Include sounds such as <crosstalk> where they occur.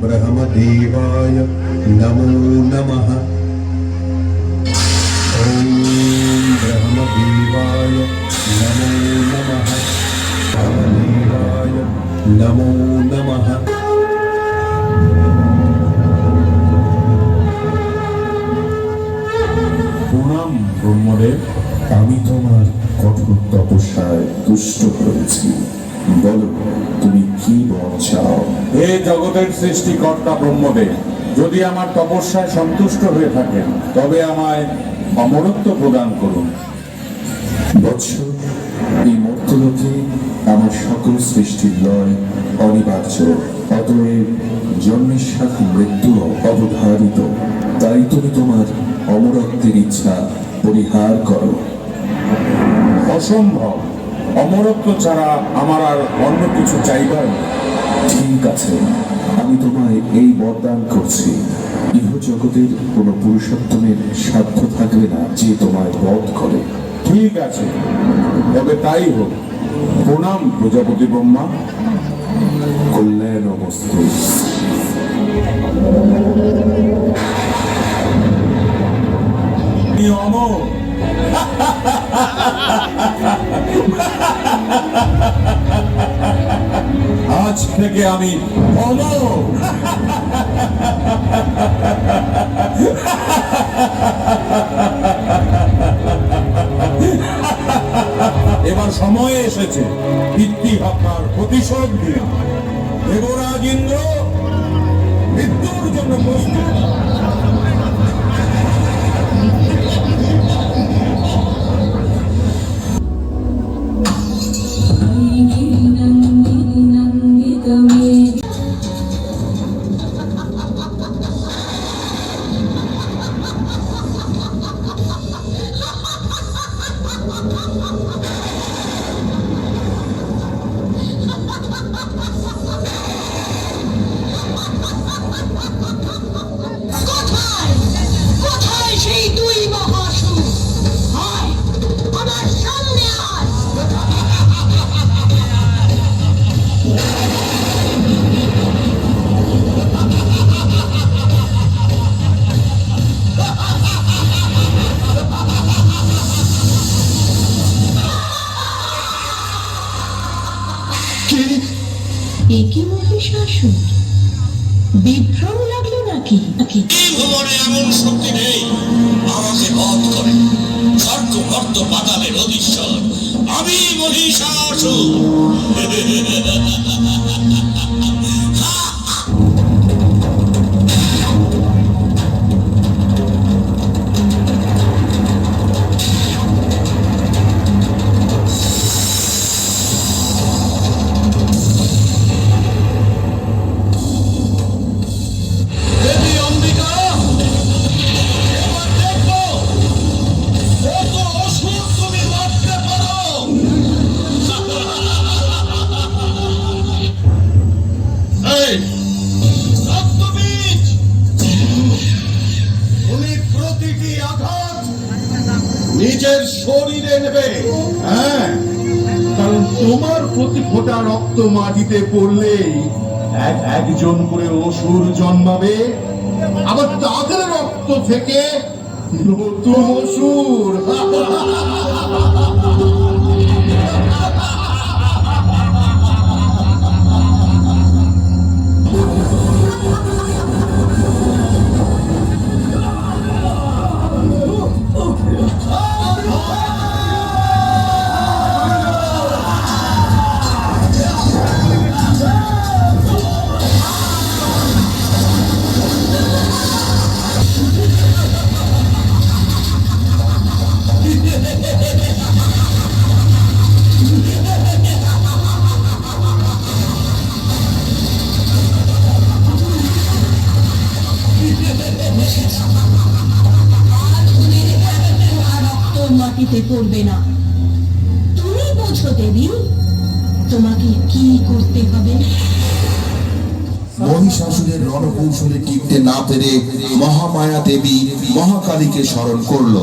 ब्रह्मदेवाय नमो नमः ॐ ब्रह्मदेवाय नमो नमः ब्रह्मदेवाय नमो नमः প্রণাম ব্রহ্মদেব আমি তোমার কঠোর তপস্যায় তুষ্ট হয়েছি বলো তুমি কি বর চাও হে জগতের সৃষ্টিকর্তা ব্রহ্মদেব যদি আমার তপস্যায় সন্তুষ্ট হয়ে থাকেন তবে আমায় অমরত্ব প্রদান করুন। বৎস এই মর্তলোকে আমার সকল সৃষ্টির লয় অনিবার্য। অতএব জন্মের সাথে মৃত্যু অবধারিত। তাই তুমি তোমার অমরত্বের ইচ্ছা পরিহার করো। অসম্ভব। অমরত্ব ছাড়া আমার আর অন্য কিছু চাইবার নেই। ঠিক আছে আমি তোমায় এই বরদান করছি। ইহ জগতের কোনো পুরুষোত্তমের সাধ্য থাকবে না যে তোমায় বধ করে। ঠিক আছে তবে তাই হোক। প্রণাম প্রজাপতি ব্রহ্মা। কল্যাণ তুমি অমর। থেকে আমি এবার সময় এসেছে পিতৃ আপনার প্রতিশোধ দিয়ে দেবরাজ ইন্দ্র মৃত্যুর জন্য প্রস্তুত। বিভ্রম লাগল নাকি? নাকি? ভুবনে এমন শক্তি নেই, আমাকে বধ করে। স্বর্গ মর্ত পাতালের অধীশ্বর আমি মহিষাসুর। <laughs> নিজের শরীরে নেবে। হ্যাঁ কারণ তোমার প্রতি ফোটা রক্ত মাটিতে পড়লে এক, একজন করে অসুর জন্মাবে। আবার তাদের রক্ত থেকে নতুন অসুর। <laughs> তুমি তোমাকে কি করতে মহিষাসুরের রণকৌশলে টিকতে না পেরে মহামায়া দেবী মহাকালীকে স্মরণ করল।